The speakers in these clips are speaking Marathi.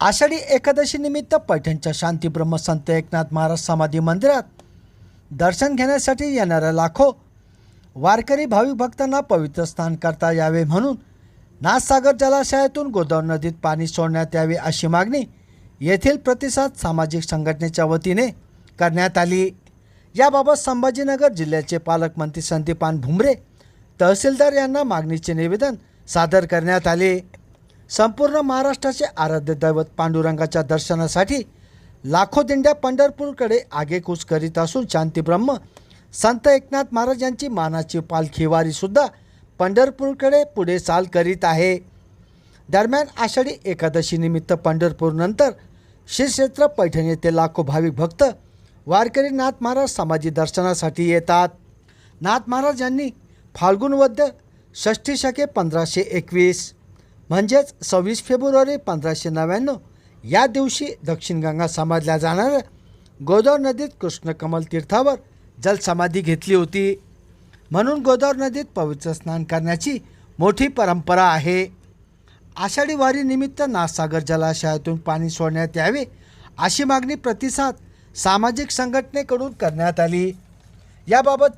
आषाढी एकादशी निमित्त पैठणच्या शांतीब्रह्म संत एकनाथ महाराज समाधी मंदिरात दर्शन घेण्यासाठी येणाऱ्या लाखो वारकरी भाविक भक्तांना पवित्र स्नान करता यावे म्हणून नाथसागर जलाशयातून गोदावरी नदीत पाणी सोडण्यात यावे अशी मागणी येथील प्रतिसाद सामाजिक संघटनेच्या वतीने करण्यात आली. याबाबत संभाजीनगर जिल्ह्याचे पालकमंत्री संदीपान भुमरे तहसीलदार यांना मागणीचे निवेदन सादर करण्यात आले. संपूर्ण महाराष्ट्राचे आराध्य दैवत पांडुरंगाच्या दर्शनासाठी लाखो दिंड्या पंढरपूरकडे आगेकूच करीत असून शांतीब्रह्म संत एकनाथ महाराज यांची मानाची पालखी वारीसुद्धा पंढरपूरकडे पुढे चाल करीत आहे. दरम्यान आषाढी एकादशीनिमित्त पंढरपूरनंतर श्रीक्षेत्र पैठण येथे लाखो भाविक भक्त वारकरी नाथ महाराज समाधी दर्शनासाठी येतात. नाथ महाराज यांनी फाल्गुन वद्य शके पंधराशे एकवीस म्हणजेच सव्वीस फेब्रुवारी पंधराशे नव्याण्णव. या दिवशी दक्षिण गंगा समाजल्या जाणाऱ्या गोदावर नदीत कृष्णकमल तीर्थावर जलसमाधी घेतली होती. म्हणून गोदावर नदीत पवित्र स्नान करण्याची मोठी परंपरा आहे. आषाढी वारीनिमित्त नाथसागर जलाशयातून पाणी सोडण्यात यावे अशी मागणी प्रतिसाद सामाजिक संघटनेकडून करण्यात आली. याबाबत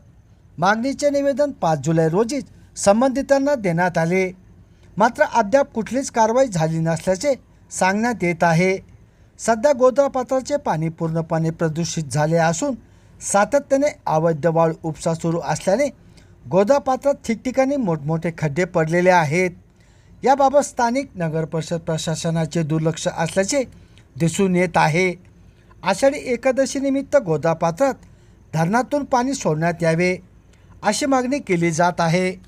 मागणीचे निवेदन पाच जुलै रोजीच संबंधितांना देण्यात आले. मात्र अद्याप कुठलीच कारवाई झाली नसल्याचे सांगण्यात येत आहे. सध्या गोदापात्राचे पाणी पूर्णपणे प्रदूषित झाले असून सातत्याने अवैध वाळ उपसा सुरू असल्याने गोदापात्रात ठिकठिकाणी मोठमोठे खड्डे पडलेले आहेत. याबाबत स्थानिक नगरपरिषद प्रशासनाचे दुर्लक्ष असल्याचे दिसून येत आहे. आषाढी एकादशीनिमित्त गोदापात्रात धरणातून पाणी सोडण्यात यावे अशी मागणी केली जात आहे.